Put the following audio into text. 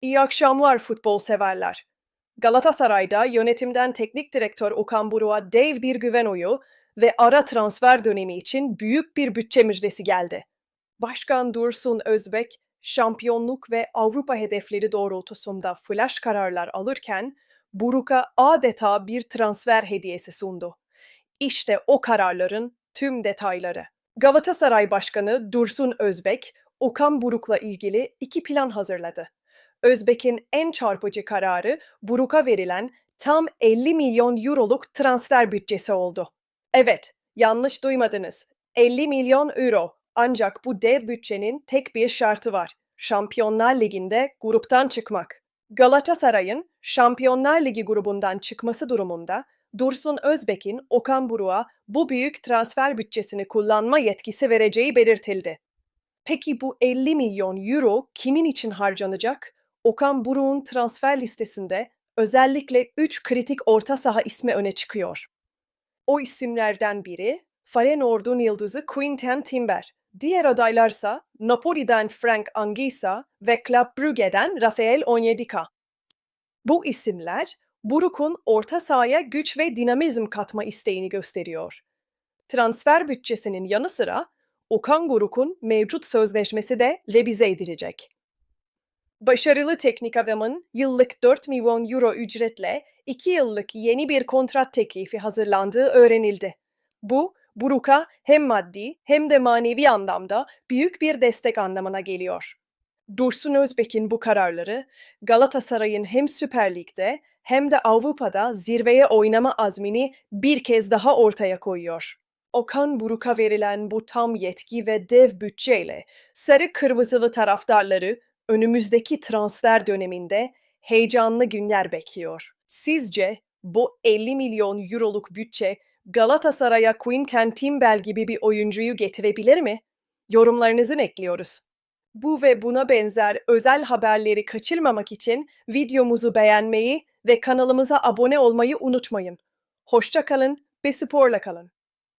İyi akşamlar futbol severler. Galatasaray'da yönetimden teknik direktör Okan Buruk'a dev bir güven oyu ve ara transfer dönemi için büyük bir bütçe müjdesi geldi. Başkan Dursun Özbek, şampiyonluk ve Avrupa hedefleri doğrultusunda flash kararlar alırken Buruk'a adeta bir transfer hediyesi sundu. İşte o kararların tüm detayları. Galatasaray Başkanı Dursun Özbek, Okan Buruk'la ilgili iki plan hazırladı. Özbek'in en çarpıcı kararı Buruk'a verilen tam 50 milyon euroluk transfer bütçesi oldu. Evet, yanlış duymadınız. 50 milyon euro. Ancak bu dev bütçenin tek bir şartı var. Şampiyonlar Ligi'nde gruptan çıkmak. Galatasaray'ın Şampiyonlar Ligi grubundan çıkması durumunda Dursun Özbek'in Okan Buruk'a bu büyük transfer bütçesini kullanma yetkisi vereceği belirtildi. Peki bu 50 milyon euro kimin için harcanacak? Okan Buruk'un transfer listesinde özellikle 3 kritik orta saha ismi öne çıkıyor. O isimlerden biri Feyenoord'un yıldızı Quinten Timber. Diğer adaylarsa Napoli'den Frank Anguissa ve Club Brugge'den Rafael Onyedika. Bu isimler Buruk'un orta sahaya güç ve dinamizm katma isteğini gösteriyor. Transfer bütçesinin yanı sıra Okan Buruk'un mevcut sözleşmesi de revize edilecek. Başarılı teknik adamın yıllık 4 milyon euro ücretle 2 yıllık yeni bir kontrat teklifi hazırlandığı öğrenildi. Bu, Buruk'a hem maddi hem de manevi anlamda büyük bir destek anlamına geliyor. Dursun Özbek'in bu kararları Galatasaray'ın hem Süper Lig'de hem de Avrupa'da zirveye oynama azmini bir kez daha ortaya koyuyor. Okan Buruk'a verilen bu tam yetki ve dev bütçeyle sarı kırmızılı taraftarları önümüzdeki transfer döneminde heyecanlı günler bekliyor. Sizce bu 50 milyon euroluk bütçe Galatasaray'a Quinten Timber gibi bir oyuncuyu getirebilir mi? Yorumlarınızı bekliyoruz. Bu ve buna benzer özel haberleri kaçırmamak için videomuzu beğenmeyi ve kanalımıza abone olmayı unutmayın. Hoşça kalın ve sporla kalın.